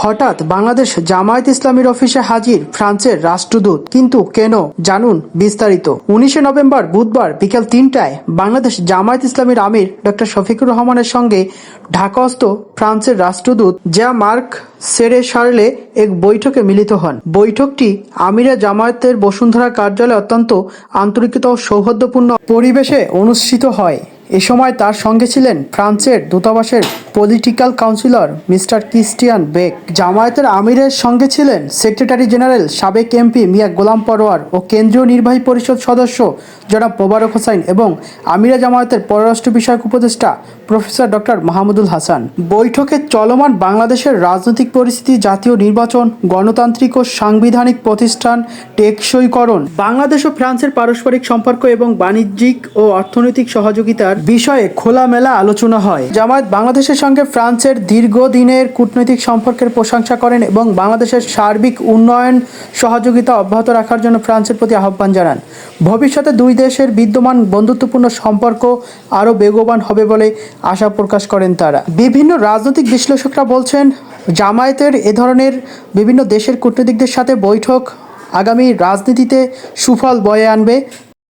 হঠাৎ বাংলাদেশ জামায়াত ইসলামীর অফিসে হাজির ফ্রান্সের রাষ্ট্রদূত। কিন্তু কেন? জানুন বিস্তারিত। উনিশে নভেম্বর বুধবার বিকেল তিনটায় বাংলাদেশ জামায়াত ইসলামীর আমির ডক্টর শফিকুর রহমানের সঙ্গে ঢাকাস্থ ফ্রান্সের রাষ্ট্রদূত যা মার্ক সেরে সারলে এক বৈঠকে মিলিত হন। বৈঠকটি আমিরা জামায়াতের বসুন্ধরা কার্যালয়ে অত্যন্ত আন্তরিকতা ও সৌহার্দ্যপূর্ণ পরিবেশে অনুষ্ঠিত হয়। এ সময় তার সঙ্গে ছিলেন ফ্রান্সের দূতাবাসের political councillor mister Christian Beck. জামায়াতের আমিরের সঙ্গে ছিলেন সেক্রেটারি জেনারেল সাবেক এমপি মিয়া গোলাম পরোয়ার ও কেন্দ্রীয় নির্বাহী পরিষদ সদস্য জনাব মোবারক হোসাইন এবং আমিরা জামায়াতের পররাষ্ট্র বিষয়ক উপদেষ্টা প্রফেসর ডক্টর মাহমুদুল হাসান। বৈঠকে চলমান বাংলাদেশের রাজনৈতিক পরিস্থিতি, জাতীয় নির্বাচন, গণতান্ত্রিক ও সাংবিধানিক প্রতিষ্ঠান টেকসইকরণ, বাংলাদেশ ও ফ্রান্সের পারস্পরিক সম্পর্ক এবং বাণিজ্যিক ও অর্থনৈতিক সহযোগিতার বিষয়ে খোলামেলা আলোচনা হয়। জামায়াত বাংলাদেশের সঙ্গে ফ্রান্সের দীর্ঘদিনের কূটনৈতিক সম্পর্কের প্রশংসা করেন এবং বাংলাদেশের সার্বিক উন্নয়ন সহযোগিতা অব্যাহত রাখার জন্য ফ্রান্সের প্রতি আহ্বান জানান। ভবিষ্যতে দুই দেশের বিদ্যমান বন্ধুত্বপূর্ণ সম্পর্ক আরও বেগবান হবে বলে আশা প্রকাশ করেন তারা। বিভিন্ন রাজনৈতিক বিশ্লেষকরা বলছেন, জামায়াতের এ ধরনের বিভিন্ন দেশের কূটনীতিকদের সাথে বৈঠক আগামী রাজনীতিতে সুফল বয়ে আনবে।